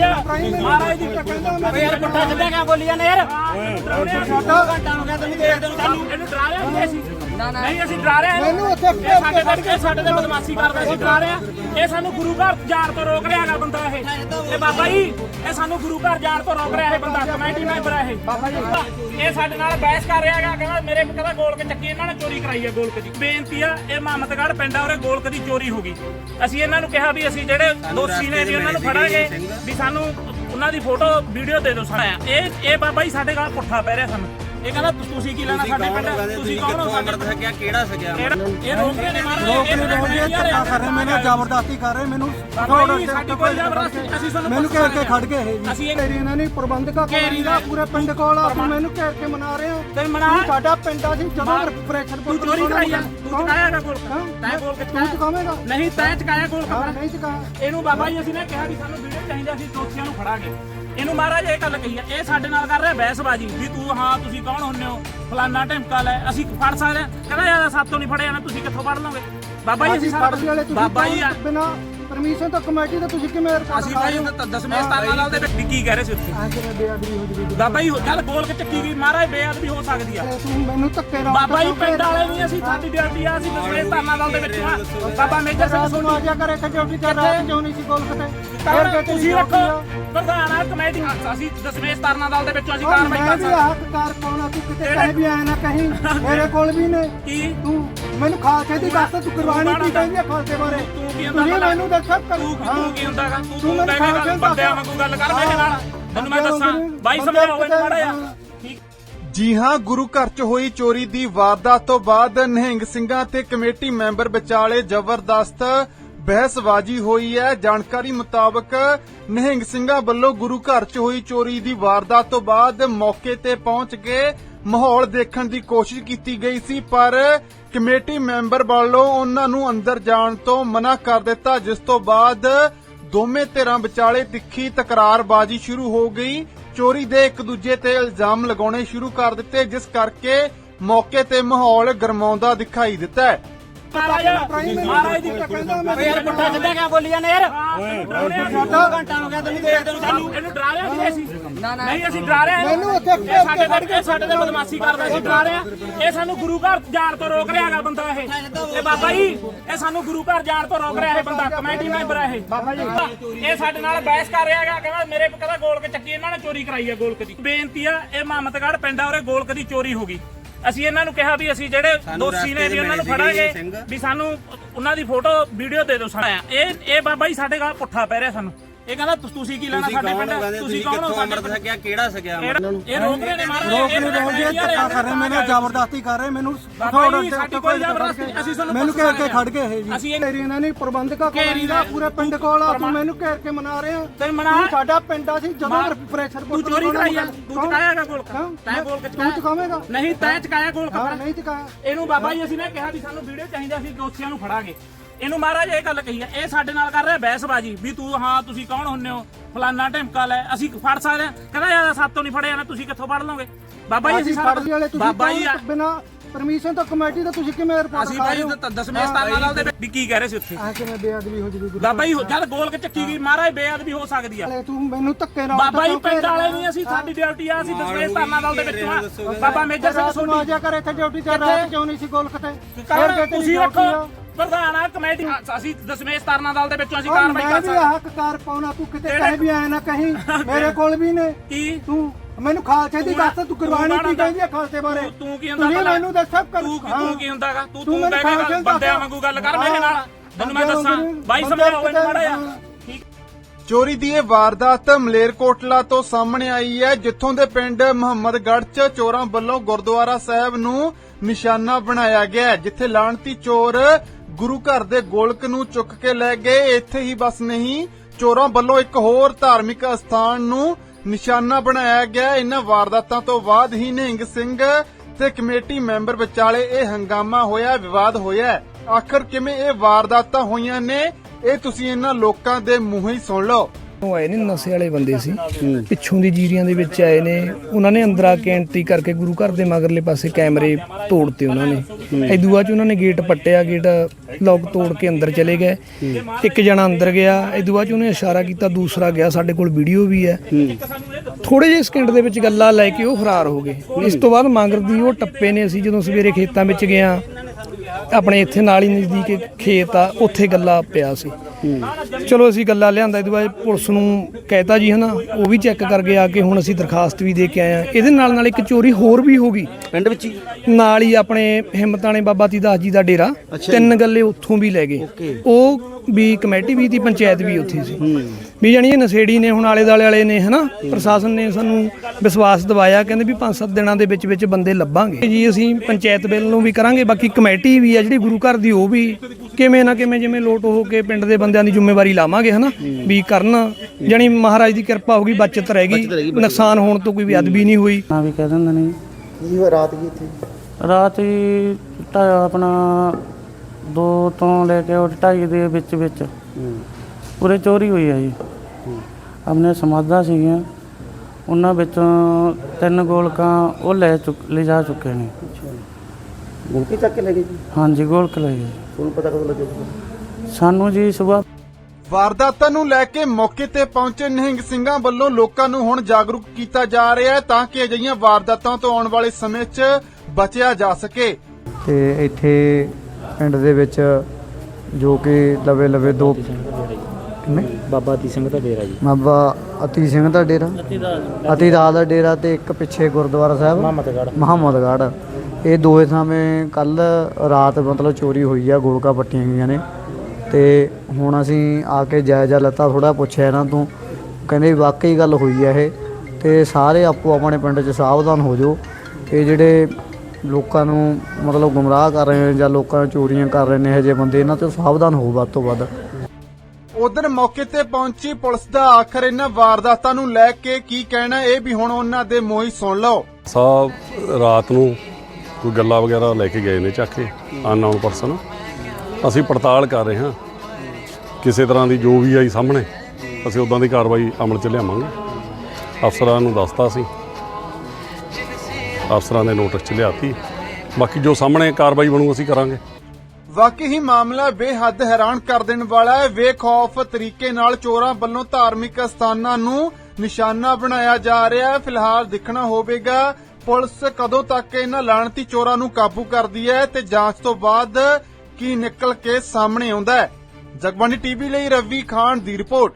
ਮਹਾਰਾਜ ਮਹਾਰਾਜ ਦੀ ਓਏ ਯਾਰ ਪੁੱਠਾ ਸਿੱਧਾ ਕਿਆ ਬੋਲੀ ਜਾਂਦੇ ਯਾਰ ਸਾਡਾ ਘੰਟਾ ਹੋ ਗਿਆ ਤੈਨੂੰ ਦੇਖਦੇ ਨੂੰ ਸਾਨੂੰ ਇਹਨੂੰ ਡਰਾ ਰਿਹਾ ਨਹੀਂ ਅਸੀਂ ਨਹੀਂ ਅਸੀਂ ਡਰਾ ਰਹੇ ਮੈਨੂੰ ਉੱਥੇ ਸਾਡੇ ਕਰਕੇ ਸਾਡੇ ਤੇ ਬਦਮਾਸ਼ੀ ਕਰਦਾ ਸੀ ਡਰਾ ਰਿਹਾ ਇਹ ਸਾਨੂੰ ਗੁਰੂ ਘਰ ਜਾਣ ਤੋਂ ਰੋਕ ਰਿਹਾ ਹੈਗਾ ਬੰਦਾ ਇਹ। ਇਹ ਬਾਬਾ ਜੀ ਇਹ ਸਾਨੂੰ ਗੁਰੂ ਘਰ ਜਾਣ ਤੋਂ ਰੋਕ ਰਿਹਾ ਇਹ ਬੰਦਾ ਕਮੇਟੀ ਮੈਂਬਰ ਹੈ ਇਹ। ਬਾਬਾ ਜੀ। ਇਹ ਸਾਡੇ ਨਾਲ ਬਹਿਸ ਕਰ ਰਿਹਾ ਹੈਗਾ ਕਹਿੰਦਾ ਮੇਰੇ ਕਹਿੰਦਾ ਗੋਲਕ ਚੱਕੀ ਇਹਨਾਂ ਨੇ ਚੋਰੀ ਕਰਾਈ ਹੈ ਗੋਲਕ ਦੀ। ਬੇਨਤੀ ਆ ਇਹ ਮਾਮਤਗੜ ਪਿੰਡ ਉਰੇ ਗੋਲਕ ਦੀ ਚੋਰੀ ਹੋ ਗਈ। ਅਸੀਂ ਇਹਨਾਂ ਨੂੰ ਕਿਹਾ ਵੀ ਅਸੀਂ ਜਿਹੜੇ ਦੋਸ਼ੀ ਨੇ ਵੀ ਉਹਨਾਂ ਨੂੰ ਫੜਾਂਗੇ ਵੀ ਸਾਨੂੰ ਉਹਨਾਂ ਦੀ ਫੋਟੋ ਵੀਡੀਓ ਦੇ ਦਿਓ ਸਾਰਾ ਇਹ ਇਹ ਬਾਬਾ ਜੀ ਸਾਡੇ ਨਾਲ ਪੁੱਠਾ ਪੈ ਰਿਹਾ ਸਾਨੂੰ। ਇਹ ਕਹਿੰਦਾ ਤੁਸੀਂ ਕੀ ਲੈਣਾ ਸਾਡੇ ਪਿੰਡ? ਤੁਸੀਂ ਕੌਣ ਹੋ ਸਾਡੇ ਛਕਿਆ? ਕਿਹੜਾ ਛਕਿਆ? ਇਹ ਰੋਕਦੇ ਨੇ ਮਾਰਾ ਲੋਕ ਨੇ ਰੋਗੇ ਧੱਕਾ ਕਰ ਰਹੇ ਮੈਨੂੰ ਜ਼ਬਰਦਸਤੀ ਕਰ ਰਹੇ ਮੈਨੂੰ ਜੀ, ਸਾਡੀ ਕੋਈ ਜ਼ਬਰਦਸਤੀ ਅਸੀਂ ਤੁਹਾਨੂੰ ਮੈਨੂੰ ਘੇਰ ਕੇ ਖੜ ਗਏ ਇਹ ਅਸੀਂ ਜੀ। ਇਹ- ਤੇਰੀ ਇਹਨਾਂ ਨੇ ਪ੍ਰਬੰਧਕਾਂ ਕੋਲ ਘੇਰੀ ਪੂਰੇ ਪਿੰਡ ਕੋਲ ਆ। ਤੂੰ ਮੈਨੂੰ ਘੇਰ ਕੇ ਮਨਾ ਰਹੇ ਹੋ। ਤੇ ਮਨਾ ਤੂੰ ਸਾਡਾ ਪਿੰਡ ਆ ਸੀ ਜਦੋਂ ਪ੍ਰੈਸ਼ਰ ਤੂੰ ਚੋਰੀ ਕਰਾਈ ਆ ਤੂੰ ਚਕਾਇਆਗਾ ਗੋਲ ਹਾਂ? ਤੈਂ ਗੋਲ ਤੂੰ ਚੁਕਾਵੇਂਗਾ। ਨਹੀਂ ਤੈਂ ਚਕਾਇਆ ਗੋਲ ਹਾਂ ਨਹੀਂ ਚੁਕਾ ਇਹਨੂੰ ਬਾਬਾ ਜੀ ਅਸੀਂ ਨੇ ਕਿਹਾ ਵੀ ਸਾਨੂੰ ਵੀਡੀਓ ਚਾਹੀਦੀ ਅਸੀਂ ਦੋਸ਼ੀਆਂ ਨੂੰ ਫੜਾਂਗੇ। ਇਹਨੂੰ ਮਹਾਰਾਜ ਇਹ ਗੱਲ ਕਹੀ ਆ ਇਹ ਸਾਡੇ ਨਾਲ ਕਰ ਰਿਹਾ ਬਹਿਸਬਾਜੀ। ਵੀ ਤੂੰ ਹਾਂ ਤੁਸੀਂ ਕੌਣ ਹੁੰਨੇ ਹੋ? ਫਲਾਨਾ ਢਿਮਕਾ ਲੈ ਅਸੀਂ ਫੜ ਸਕਦੇ ਹਾਂ। ਕਹਿੰਦਾ ਯਾਰ ਸਾਤੋਂ ਨਹੀਂ ਫੜਿਆ ਜਾਣਾ ਤੁਸੀਂ ਕਿੱਥੋਂ ਫੜ ਲਓਗੇ? ਬਾਬਾ ਜੀ ਅਸੀਂ ਸਾਰਾ ਫੜਦੇ ਵਾਲੇ ਤੁਸੀਂ ਬਾਬਾ ਜੀ ਬਿਨਾ ਪਰਮਿਸ਼ਨ ਤੋਂ ਕਮੇਟੀ ਤੋਂ ਤੁਸੀਂ ਕਿਵੇਂ ਰਿਪੋਰਟ ਅਸੀਂ ਭਾਈ ਉਹ ਦਸਵੇਂ ਸਤਾਨਾਂ ਨਾਲ ਦੇ ਵਿੱਚ ਕੀ ਕਹਿ ਰਹੇ ਸੀ ਉੱਥੇ? ਆ ਕਿਵੇਂ ਬੇਅਦਬੀ ਹੋ ਜੂਗੀ ਬਾਬਾ ਜੀ ਗੋਲ ਕੇ ਚੱਕੀ ਗਈ ਮਹਾਰਾਜ ਬੇਅਦਬੀ ਹੋ ਸਕਦੀ ਆ। ਮੈਨੂੰ ਧੱਕੇ ਨਾਲ ਬਾਬਾ ਜੀ ਪਿੰਡ ਵਾਲੇ ਨਹੀਂ ਅਸੀਂ ਸਾਡੀ ਡਿਊਟੀ ਆ ਅਸੀਂ ਦਸਵੇਂ ਸਤਾਨਾਂ ਨਾਲ ਦੇ ਵਿੱਚ ਆ। ਬਾਬਾ ਮੇਜਰ ਸਿੰਘ ਰਾਤ ਨੂੰ ਆ ਜਾ ਕਰ ਇੱਥੇ ਡਿਊਟੀ ਕਰ ਰਾਤ ਕਿਉਂ ਨਹੀਂ ਸੀ ਕੋਲ ਕਿਤੇ ਤਾਂ ਤੁਸੀਂ ਰੱਖੋ ਪ੍ਰਧਾਨ ਆ ਕਮੇਟੀ। ਅਸੀਂ ਦਸਵੇਂ ਸਤਾਨਾਂ ਨਾਲ ਦੇ ਵਿੱਚੋਂ ਅਸੀਂ ਕਾਰਵਾਈ ਕਰ ਸਕਦੇ। ਹਾਂ। ਹੱਕਦਾਰ ਪਾਉਣਾ ਤੂੰ ਕਿਤੇ ਕਹੀਂ ਵੀ ਆਇਆ ਨਾ ਕਹੀਂ। ਮੇਰੇ ਕੋਲ ਵੀ ਨੇ। ਕੀ? ਤੂੰ ਮੈਨੂੰ ਖਾਲਸੇ ਦੀ ਦੱਸ ਤੂੰ ਕੁਰਬਾਨੀ ਕੀ ਕਹਿੰਦੀ ਖਾਲਸੇ ਬਾਰੇ? ਕੀ ਹੁੰਦਾ ਤੁਸੀਂ ਮੈਨੂੰ ਦੱਸੋ ਤੂੰ ਤੂੰ ਕੀ ਹੁੰਦਾਗਾ ਤੂੰ ਤੂੰ ਤੂੰ ਮੈਨੂੰ ਬੈਠੇ ਖਾਲਸੇ ਗੱਲ ਨੂੰ ਬੰਦਿਆਂ ਦੱਸ। ਵਾਂਗੂ ਗੱਲ ਕਰ ਮੇਰੇ ਨਾਲ। ਤੈਨੂੰ ਮੈਂ ਦੱਸਾਂ। ਬਾਈ ਬੰਦੇ ਸਮਝਾਓ ਇਹਨੂੰ ਮਾੜਾ ਜਿਹਾ। ਹਾਂ। ਠੀਕ। ਜੀ ਹਾਂ ਗੁਰੂ ਘਰ 'ਚ ਹੋਈ ਚੋਰੀ ਦੀ ਵਾਰਦਾਤ ਤੋਂ ਬਾਅਦ ਨਿਹੰਗ ਸਿੰਘਾਂ ਤੇ ਕਮੇਟੀ ਮੈਂਬਰ ਵਿਚਾਲੇ ਜ਼ਬਰਦਸਤ ਬਹਿਸਬਾਜ਼ੀ ਹੋਈ ਹੈ। ਜਾਣਕਾਰੀ ਮੁਤਾਬਕ ਨਿਹੰਗ ਸਿੰਘਾਂ ਵੱਲੋਂ ਗੁਰੂ ਘਰ 'ਚ ਹੋਈ ਚੋਰੀ ਦੀ ਵਾਰਦਾਤ ਤੋਂ ਬਾਅਦ ਮੌਕੇ ਤੇ ਪਹੁੰਚ ਕੇ ਮਾਹੌਲ ਦੇਖਣ ਦੀ ਕੋਸ਼ਿਸ਼ ਕੀਤੀ ਗਈ ਸੀ, ਪਰ ਕਮੇਟੀ ਮੈਂਬਰ ਵੱਲੋਂ ਉਹਨਾਂ ਨੂੰ ਅੰਦਰ ਜਾਣ ਤੋਂ ਮਨਾ ਕਰ ਦਿੱਤਾ। ਜਿਸ ਤੋਂ ਬਾਅਦ ਦੋਵੇਂ ਧਿਰਾਂ ਵਿਚਾਲੇ ਤਿੱਖੀ ਤਕਰਾਰਬਾਜ਼ੀ ਸ਼ੁਰੂ ਹੋ ਗਈ। ਚੋਰੀ ਦੇ ਇੱਕ ਦੂਜੇ ਤੇ ਇਲਜ਼ਾਮ ਲਗਾਉਣੇ ਸ਼ੁਰੂ ਕਰ ਦਿੱਤੇ, ਜਿਸ ਕਰਕੇ ਮੌਕੇ ਤੇ ਮਾਹੌਲ ਗਰਮਾਉਂਦਾ ਦਿਖਾਈ ਦਿੱਤਾ ਮਹਾਰਾਜ ਦੀ ਯਾਰ ਪੁੱਠਾ ਸਿੱਧਾ ਕਿਆ ਬੋਲੀ ਜਾਂਦੇ ਯਾਰ ਸਾਡਾ ਘੰਟਾ ਹੋ ਗਿਆ ਤੈਨੂੰ ਦੇਖਦੇ ਨੂੰ ਸਾਨੂੰ ਇਹਨੂੰ ਡਰਾ ਰਿਹਾ ਸੀ ਅਸੀਂ ਨਹੀਂ ਅਸੀਂ ਡਰਾ ਰਹੇ ਮੈਨੂੰ ਉੱਥੇ ਇਹ ਸਾਡੇ ਕਰਕੇ ਸਾਡੇ ਤੇ ਬਦਮਾਸ਼ੀ ਕਰਦਾ ਸੀ ਡਰਾ ਰਿਹਾ ਇਹ ਸਾਨੂੰ ਗੁਰੂ ਘਰ ਜਾਣ ਤੋਂ ਰੋਕ ਰਿਹਾ ਹੈਗਾ ਬੰਦਾ ਇਹ ਇਹ ਬਾਬਾ ਜੀ ਇਹ ਸਾਨੂੰ ਗੁਰੂ ਘਰ ਜਾਣ ਤੋਂ ਰੋਕ ਰਿਹਾ ਇਹ ਬੰਦਾ ਕਮੇਟੀ ਮੈਂਬਰ ਹੈ ਇਹ ਬਾਬਾ ਜੀ ਇਹ ਸਾਡੇ ਨਾਲ ਬਹਿਸ ਕਰ ਰਿਹਾ ਹੈਗਾ, ਕਹਿੰਦਾ ਮੇਰੇ ਕਹਿੰਦਾ ਗੋਲਕ ਚੱਕੀ, ਇਹਨਾਂ ਨੇ ਚੋਰੀ ਕਰਾਈ ਹੈ ਗੋਲਕ ਦੀ। ਬੇਨਤੀ ਆ, ਇਹ ਮਾਮਤਗੜ ਪਿੰਡ ਆ, ਉਰੇ ਗੋਲਕ ਦੀ ਚੋਰੀ ਹੋ ਗਈ। ਅਸੀਂ ਇਹਨਾਂ ਨੂੰ ਕਿਹਾ ਵੀ ਅਸੀਂ ਜਿਹੜੇ ਦੋਸ਼ੀ ਨੇ ਵੀ ਉਹਨਾਂ ਨੂੰ ਫੜਾਂਗੇ ਵੀ ਸਾਨੂੰ ਉਹਨਾਂ ਦੀ ਫੋਟੋ ਵੀਡੀਓ ਦੇ ਦਿਓ ਸਾਰਾ ਇਹ ਇਹ ਬਾਬਾ ਜੀ ਸਾਡੇ ਨਾਲ ਪੁੱਠਾ ਪੈ ਰਿਹਾ ਸਾਨੂੰ। ਇਹ ਕਹਿੰਦਾ ਤੁ- ਤੁਸੀਂ ਕੀ ਲੈਣਾ ਤੁਸੀਂ ਸਾਡੇ ਪਿੰਡ? ਤੁਸੀਂ ਤੁਸੀਂ ਕੌਣ ਹੋ ਕਿੱਥੋਂ ਸਾਡੇ ਅੰਮ੍ਰਿਤ ਛਕਿਆ? ਕਿਹੜਾ ਕਿਹੜਾ- ਇਹ ਰੋਕਦੇ ਨੇ ਮਾਰਾ ਲੋਕ ਨੇ ਰੋਗੇ ਧੱਕਾ ਕਰ ਰਹੇ ਮੈਨੂੰ ਜ਼ਬਰਦਸਤੀ ਕਰ ਰਹੇ ਮੈਨੂੰ ਬਾਬਾ ਜੀ, ਸਾਡੀ ਕੋਈ ਜ਼ਬਰਦਸਤੀ- ਅਸੀਂ ਤੁਹਾਨੂੰ ਮੈਨੂੰ ਘੇਰ ਕੇ ਖੜ ਗਏ ਇਹ ਜੀ। ਅਸੀਂ ਤੇਰੀ ਇਹਨਾਂ ਨੇ ਪ੍ਰਬੰਧਕਾਂ ਕੋਲ ਘੇਰੀ ਇਹਦਾ ਨੇ। ਪੂਰੇ ਪਿੰਡ ਕੋਲ ਆ ਤੂੰ ਮੈਨੂੰ ਘੇਰ ਕੇ ਮਨਾ ਰਹੇ। ਹੋ ਤੇ ਮਨਾ ਤੂੰ ਸਾਡਾ ਪਿੰਡ ਆ ਸੀ ਜਦੋਂ ਪ੍ਰੈਸ਼ਰ ਤੂੰ ਚੋਰੀ ਕਰਾਈ ਆ। ਤੂੰ ਚਕਾਇਆਗਾ ਗੋਲ ਹਾਂ? ਤੈਂ ਗੋਲ ਕੇ ਤੂੰ ਚੁਕਾਵੇਂਗਾ? ਨਹੀਂ ਤੈਂ ਚਕਾਇਆ ਗੋਲ ਹਾਂ ਨਹੀਂ ਚੁਕਾਇਆ। ਇਹਨੂੰ ਬਾਬਾ ਜੀ ਅਸੀਂ ਨੇ ਕਿਹਾ ਵੀ ਸਾਨੂੰ ਵੀਡੀਓ ਚਾਹੀਦੀ ਅਸੀਂ ਦੋਸ਼ੀਆਂ ਨੂੰ ਫੜਾਂਗੇ। ਇਹਨੂੰ ਮਹਾਰਾਜ ਇਹ ਗੱਲ ਕਹੀ ਆ ਇਹ ਸਾਡੇ ਨਾਲ ਕਰ ਰਿਹਾ ਬਹਿਸਬਾਜੀ ਵੀ ਤੂੰ ਹਾਂ ਤੁਸੀਂ ਕੌਣ ਹੁੰਨੇ ਹੋ? ਫਲਾਨਾ ਢਿਮਕਾ ਲੈ ਅਸੀਂ ਫੜ ਸਕਦੇ ਹਾਂ। ਕਹਿੰਦਾ ਯਾਰ ਸਾਤੋਂ ਨਹੀਂ ਫੜਿਆ ਜਾਣਾ ਤੁਸੀਂ ਕਿੱਥੋਂ ਫੜ ਲਓਗੇ? ਬਾਬਾ ਜੀ ਅਸੀਂ ਸਾਰਾ ਫੜਦੇ ਵਾਲੇ ਤੁਸੀਂ ਬਾਬਾ ਜੀ ਆ ਬਿਨਾ ਪਰਮਿਸ਼ਨ ਤੋਂ ਕਮੇਟੀ ਤੋਂ ਤੁਸੀਂ ਕਿਵੇਂ ਰਿਪੋਰਟ ਅਸੀਂ ਭਾਈ ਉਹ ਦਸਵੇਂ ਸਤਾਨਾਂ ਨਾਲ ਦੇ ਵਿੱਚ ਵੀ ਕੀ ਕਹਿ ਰਹੇ ਸੀ ਉੱਥੇ? ਆ ਕਿਵੇਂ ਬੇਅਦਬੀ ਹੋ ਜੂਗੀ ਬਾਬਾ ਜੀ ਚੱਲ ਗੋਲ ਕੇ ਚੱਕੀ ਗਈ ਮਹਾਰਾਜ ਬੇਅਦਬੀ ਹੋ ਸਕਦੀ ਆ। ਤੂੰ ਮੈਨੂੰ ਧੱਕੇ ਨਾਲ ਬਾਬਾ ਜੀ ਪਿੰਡ ਵਾਲੇ ਨਹੀਂ ਅਸੀਂ ਸਾਡੀ ਡਿਊਟੀ ਆ ਅਸੀਂ ਦਸਵੇਂ ਸਤਾਨਾਂ ਨਾਲ ਦੇ ਵਿੱਚ ਆ ਬਾਬਾ ਮੇਜਰ ਸਿੰਘ ਨੂੰ ਆ ਸੋਢੀ ਜਾ ਕਰ ਇੱਥੇ ਡਿਊਟੀ ਕਰ ਰਾਤ ਕਿਉਂ ਨਹੀਂ ਸੀ? ਕਿਤੇ ਕਾਰਨ ਤੁਸੀਂ ਰੱਖੋ। ਪ੍ਰਧਾਨ ਆ ਕਮੇਟੀ। ਅਸੀਂ ਦਸਵੇਂ ਸਤਾਨਾਂ ਨਾਲ ਦੇ ਵਿੱਚੋਂ ਅਸੀਂ ਕਾਰਵਾਈ ਮੈਂ ਕਰ ਵੀ ਸਕਦੇ ਹਾਂ। ਹੱਕਦਾਰ ਪਾਉਣਾ ਤੂੰ ਕਿਤੇ ਕਹੀਂ ਵੀ ਆਇਆ ਨਾ ਕਹੀਂ ਮੇਰੇ ਕੋਲ ਵੀ ਨੇ। ਕੀ? ਤੂੰ ਮੈਨੂੰ ਖਾਲਸੇ ਦੀ ਦੱਸ ਤੂੰ ਤੂੰ ਕੀ ਕਹਿੰਦੀ ਹੈ ਖਾਲਸੇ ਬਾਰੇ? ਤੂੰ- ਤੂੰ ਕੀ ਹੁੰਦਾ ਤੁਸੀਂ ਭਲਾ? ਮੈਨੂੰ ਦੱਸੋ ਕਰ। ਤੂੰ ਤੂੰ ਕੀ ਹੁੰਦਾਗਾ? ਤੂੰ ਤੂੰ ਤੂੰ ਮੈਨੂੰ ਕੇ ਖਾਲਸੇ ਨੂੰ ਬੰਦਿਆਂ ਦੱਸ। ਵਾਂਗੂ ਗੱਲ ਕਰ ਮੇਰੇ ਨਾਲ। ਤੈਨੂੰ ਮੈਂ ਬੰਦਿਆਂ ਦੱਸਾਂ ਵਾਂਗੂ ਬਾਈ ਬੰਦੇ ਸਮਝਾਓ ਇਹਨੂੰ ਮਾੜਾ ਜਿਹਾ। ਹਾਂ। ਠੀਕ। ਚੋਰੀ ਦੀ ਇਹ ਵਾਰਦਾਤ ਮਲੇਰਕੋਟਲਾ ਤੋਂ ਸਾਹਮਣੇ ਆਈ ਹੈ ਜਿੱਥੋਂ ਦੇ ਪਿੰਡ ਮੁਹੰਮਦਗੜ੍ਹ 'ਚ ਚੋਰਾਂ ਵੱਲੋਂ ਗੁਰਦੁਆਰਾ ਸਾਹਿਬ ਨੂੰ ਨਿਸ਼ਾਨਾ ਬਣਾਇਆ ਗਿਆ ਹੈ, ਜਿੱਥੇ ਲਾਣਤੀ ਚੋਰ ਗੁਰੂ ਘਰ ਦੇ ਗੋਲਕ ਨੂੰ ਚੁੱਕ ਕੇ ਲੈ ਗਏ, ਇੱਥੇ ਹੀ ਬਸ ਨਹੀਂ, ਚੋਰਾਂ ਵੱਲੋਂ ਇੱਕ ਹੋਰ ਧਾਰਮਿਕ ਅਸਥਾਨ ਨੂੰ ਨਿਸ਼ਾਨਾ ਬਣਾਇਆ ਗਿਆ ਹੈ। ਇਹਨਾਂ ਵਾਰਦਾਤਾਂ ਤੋਂ ਬਾਅਦ ਹੀ ਨਿਹੰਗ ਸਿੰਘ ਤੇ ਕਮੇਟੀ ਮੈਂਬਰ ਵਿਚਾਲੇ ਇਹ ਹੰਗਾਮਾ ਹੋਇਆ, ਵਿਵਾਦ ਹੋਇਆ ਹੈ। ਆਖਰ ਕਿਵੇਂ ਇਹ ਵਾਰਦਾਤਾਂ ਹੋਈਆਂ ਨੇ, ਇਹ ਤੁਸੀਂ ਇਹਨਾਂ ਲੋਕਾਂ ਦੇ ਮੂੰਹੋਂ ਹੀ ਸੁਣ ਲਓ ਉਹ ਆਏ ਨੇ ਨਸ਼ੇ ਵਾਲੇ ਬੰਦੇ ਸੀ। ਪਿੱਛੋਂ ਦੀ ਜੀਰੀਆਂ ਦੇ ਵਿੱਚ ਆਏ ਨੇ। ਉਹਨਾਂ ਨੇ ਅੰਦਰ ਆ ਕੇ ਐਂਟਰੀ ਕਰਕੇ ਗੁਰੂ ਘਰ ਦੇ ਮਗਰਲੇ ਪਾਸੇ ਕੈਮਰੇ ਤੋੜਤੇ ਉਹਨਾਂ ਨੇ। ਇਦੋਂ ਬਾਅਦ 'ਚ ਉਹਨਾਂ ਨੇ ਗੇਟ ਪੱਟਿਆ ਗੇਟ ਲੋਕ ਤੋੜ ਕੇ ਅੰਦਰ ਚਲੇ ਗਏ। ਇੱਕ ਜਣਾ ਅੰਦਰ ਗਿਆ। ਇਦੋਂ ਬਾਅਦ 'ਚ ਉਹਨੇ ਇਸ਼ਾਰਾ ਕੀਤਾ ਦੂਸਰਾ ਗਿਆ ਸਾਡੇ ਕੋਲ ਵੀਡੀਓ ਵੀ ਹੈ। ਥੋੜੇ ਜਿਹੇ ਸਕਿੰਟ ਦੇ ਵਿੱਚ ਗੱਲਾਂ ਲੈ ਕੇ ਉਹ ਫਰਾਰ ਹੋ ਗਏ। ਇਸ ਤੋਂ ਬਾਅਦ ਮਗਰ ਦੀ ਉਹ ਟੱਪੇ ਨੇ ਅਸੀਂ ਜਦੋਂ ਸਵੇਰੇ ਖੇਤਾਂ ਵਿੱਚ ਗਏ ਆ ਆਪਣੇ ਇੱਥੇ ਨਾਲ ਹੀ ਨਜ਼ਦੀਕ ਖੇਤ ਆ ਉੱਥੇ ਗੱਲਾ ਪਿਆ ਸੀ। ਚਲੋ ਅਸੀਂ ਗੱਲਾ ਲਿਆਂਦਾ ਇਹਦੇ ਬਾਅਦ ਪੁਲਿਸ ਨੂੰ ਕਹਿਤਾ ਜੀ ਹਨਾ ਉਹ ਵੀ ਚੈੱਕ ਕਰਕੇ ਆ ਕੇ ਹੁਣ ਅਸੀਂ ਦਰਖਾਸਤ ਵੀ ਦੇ ਕੇ ਆਏ ਆ ਇਹਦੇ ਨਾਲ ਨਾਲ ਇੱਕ ਚੋਰੀ ਹੋਰ ਵੀ ਹੋ ਗਈ। ਪਿੰਡ ਵਿੱਚ ਹੀ? ਨਾਲ ਹੀ ਆਪਣੇ ਹਿੰਮਤਾਣੇ ਬਾਬਾ ਤੀਦਾਸ ਜੀ ਦਾ ਡੇਰਾ ਤਿੰਨ ਗੱਲੇ ਉੱਥੋਂ ਵੀ ਲੈ ਗਏ। ਉਹ ਵੀ ਕਮੇਟੀ ਵੀ ਦੀ ਪੰਚਾਇਤ ਵੀ ਉੱਥੇ ਸੀ। ਵੀ ਜਾਣੀ ਇਹ ਨਸ਼ੇੜੀ ਨੇ ਹੁਣ ਆਲੇ ਦਾਲੇ ਵਾਲੇ ਨੇ ਹਨਾ? ਪ੍ਰਸ਼ਾਸਨ ਨੇ ਸਾਨੂੰ ਵਿਸ਼ਵਾਸ ਦਿਵਾਇਆ ਕਹਿੰਦੇ ਵੀ 5-7 ਦਿਨਾਂ ਦੇ ਵਿੱਚ ਵਿੱਚ ਬੰਦੇ ਲੱਭਾਂਗੇ। ਜੀ ਅਸੀਂ ਪੰਚਾਇਤ ਬਿੱਲ ਨੂੰ ਵੀ ਕਰਾਂਗੇ ਬਾਕੀ ਕਮੇਟੀ ਵੀ ਆ ਜਿਹੜੀ ਗੁਰੂ ਘਰ ਦੀ ਉਹ ਵੀ ਕਿਵੇਂ ਨਾ ਕਿਵੇਂ ਜਿਵੇਂ ਲੋਟ ਹੋ ਕੇ ਪਿੰਡ ਦੇ ਬੰਦਿਆਂ ਦੀ ਜ਼ਿੰਮੇਵਾਰੀ ਲਾਵਾਂਗੇ ਹਨਾ? ਵੀ ਕਰਨ। ਜਾਣੀ ਮਹਾਰਾਜ ਦੀ ਕਿਰਪਾ ਹੋਗੀ ਬਚਤ ਰਹੇਗੀ ਨੁਕਸਾਨ ਹੋਣ ਤੋਂ ਕੋਈ ਵੀ ਅਦਬੀ ਨਹੀਂ ਹੋਈ। ਨਾ ਵੀ ਕਹਿ ਦਿੰਦੇ ਨੇ। ਹੋਇਆ? ਰਾਤ ਕੀ ਇੱਥੇ? ਰਾਤ ਹੀ ਆਪਣਾ ਦੋ ਤੋਂ ਲੈ ਕੇ ਉਹ ਢਾਈ ਦੇ ਵਿੱਚ ਵਿੱਚ। ਪੂਰੇ ਚੋਰੀ ਹੋਈ ਹੈ ਜੀ। ਆਪਣੇ ਸਮਾਧਾਂ ਸੀਗੀਆਂ। ਉਹਨਾਂ ਵਿੱਚੋਂ ਤਿੰਨ ਗੋਲਕਾਂ ਉਹ ਲੈ ਚੁੱਕ ਲੈ ਜਾ ਚੁੱਕੇ ਨੇ। ਮੁੰਕੀ ਚੱਕ ਕੇ ਲੈ ਗਏ ਜੀ? ਹਾਂਜੀ ਗੋਲਕ ਲੈ ਗਏ। ਤੁਹਾਨੂੰ ਪਤਾ ਕਦੋਂ ਲੱਗਿਆ ਜੀ? ਸਾਨੂੰ ਜੀ ਸਵੇਰ ਵਾਰਦਾਤਾਂ ਨੂੰ ਲੈ ਕੇ ਮੌਕੇ ਤੇ ਪਹੁੰਚੇ ਨਿਹੰਗ ਸਿੰਘਾਂ ਵੱਲੋਂ ਲੋਕਾਂ ਨੂੰ ਹੁਣ ਜਾਗਰੂਕ ਕੀਤਾ ਜਾ ਰਿਹਾ ਹੈ ਤਾਂ ਕਿ ਅਜਿਹੀਆਂ ਵਾਰਦਾਤਾਂ ਤੋਂ ਆਉਣ ਵਾਲੇ ਸਮੇਂ 'ਚ ਬਚਿਆ ਜਾ ਸਕੇ। ਤੇ ਇੱਥੇ ਪਿੰਡ ਦੇ ਵਿੱਚ ਜੋ ਕਿ ਲਵੇ ਲਵੇ ਦੋ ਕਿੰਨੇ? ਬਾਬਾ ਅਤੀ ਸਿੰਘ ਦਾ ਡੇਰਾ ਜੀ। ਬਾਬਾ ਅਤੀ ਸਿੰਘ ਦਾ ਡੇਰਾ? ਅਤੀ ਦਾਸ ਦਾ ਡੇਰਾ। ਤੇ ਇੱਕ ਪਿੱਛੇ ਗੁਰਦੁਆਰਾ ਸਾਹਿਬ। ਮਹੰਮਦਗੜ੍ਹ। ਮਹੰਮਦਗੜ੍ਹ। ਇਹ ਦੋਵੇਂ ਥਾਵੇਂ ਕੱਲ ਰਾਤ ਮਤਲਬ ਚੋਰੀ ਹੋਈ ਆ ਗੋਲਕਾ ਪੱਟੀਆਂ ਗਈਆਂ ਨੇ। ਤੇ ਹੁਣ ਅਸੀਂ ਆ ਕੇ ਜਾਇਜ਼ਾ ਲੱਤਾ ਥੋੜਾ ਪੁੱਛਿਆ ਇਹਨਾਂ ਤੋਂ। ਕਹਿੰਦੇ ਵਾਕਈ ਗੱਲ ਹੋਈ ਆ ਇਹ। ਤੇ ਸਾਰੇ ਆਪੋ ਆਪਣੇ ਪਿੰਡ 'ਚ ਸਾਵਧਾਨ ਹੋ ਜਾਓ। ਇਹ ਜਿਹੜੇ ਲੋਕਾਂ ਨੂੰ ਮਤਲਬ ਗੁੰਮਰਾਹ ਕਰ ਰਹੇ ਨੇ ਜਾਂ ਲੋਕਾਂ ਨੂੰ ਚੋਰੀਆਂ ਕਰ ਰਹੇ ਨੇ ਇਹ ਜਿਹੇ ਬੰਦੇ ਇਹਨਾਂ ਤੋਂ ਸਾਵਧਾਨ ਹੋ ਵੱਧ ਤੋਂ ਵੱਧ। ਉਧਰ ਮੌਕੇ ਤੇ ਪਹੁੰਚੀ ਪੁਲਿਸ ਦਾ ਆਖਰ ਇਹਨਾਂ ਵਾਰਦਾਤਾਂ ਨੂੰ ਲੈ ਕੇ ਕੀ ਕਹਿਣਾ ਇਹ ਵੀ ਹੁਣ ਉਹਨਾਂ ਦੇ ਮੂੰਹ ਹੀ ਸੁਣ ਲਓ। ਸਾਹਿਬ ਰਾਤ ਨੂੰ ਕੋਈ ਗੱਲਾਂ ਵਗੈਰਾ ਲੈ ਕੇ ਗਏ ਨੇ ਚੱਕ ਕੇ ਅਨਨੋਨ ਪਰਸਨ ਅਸੀਂ ਪੜਤਾਲ ਕਰ ਰਹੇ ਹਾਂ ਕਿਸੇ ਤਰ੍ਹਾਂ ਦੀ ਜੋ ਵੀ ਆਈ ਸਾਹਮਣੇ ਅਸੀਂ ਉਦਾਂ ਦੀ ਕਾਰਵਾਈ ਅਮਲ 'ਚ ਲਿਆਵਾਂਗੇ। ਅਫਸਰਾਂ ਨੂੰ ਦੱਸਤਾ ਸੀ। ਅਫਸਰਾਂ ਨੇ ਨੋਟਿਸ 'ਚ ਲਿਆਤੀ। ਬਾਕੀ ਜੋ ਸਾਹਮਣੇ ਕਾਰਵਾਈ ਬਣੂ, ਅਸੀਂ ਕਰਾਂਗੇ। ਵਾਕਈ ਹੀ ਮਾਮਲਾ ਬੇਹੱਦ ਹੈਰਾਨ ਕਰ ਦੇਣ ਵਾਲਾ ਹੈ। ਬੇਖੌਫ ਤਰੀਕੇ ਨਾਲ ਚੋਰਾਂ ਵੱਲੋਂ ਧਾਰਮਿਕ ਸਥਾਨਾਂ ਨੂੰ ਨਿਸ਼ਾਨਾ ਬਣਾਇਆ ਜਾ ਰਿਹਾ ਹੈ। ਫਿਲਹਾਲ ਦੇਖਣਾ ਹੋਵੇਗਾ, ਪੁਲਿਸ ਕਦੋਂ ਤੱਕ ਇਹਨਾਂ ਲਾਣਤੀ ਚੋਰਾਂ ਨੂੰ ਕਾਬੂ ਕਰਦੀ ਹੈ ਤੇ ਜਾਂਚ ਤੋਂ ਬਾਅਦ ਕੀ ਨਿਕਲ ਕੇ ਸਾਹਮਣੇ ਆਉਂਦਾ ਹੈ। ਜਗਬਾਣੀ ਟੀਵੀ ਲਈ ਰਵੀ ਖਾਨ ਦੀ ਰਿਪੋਰਟ।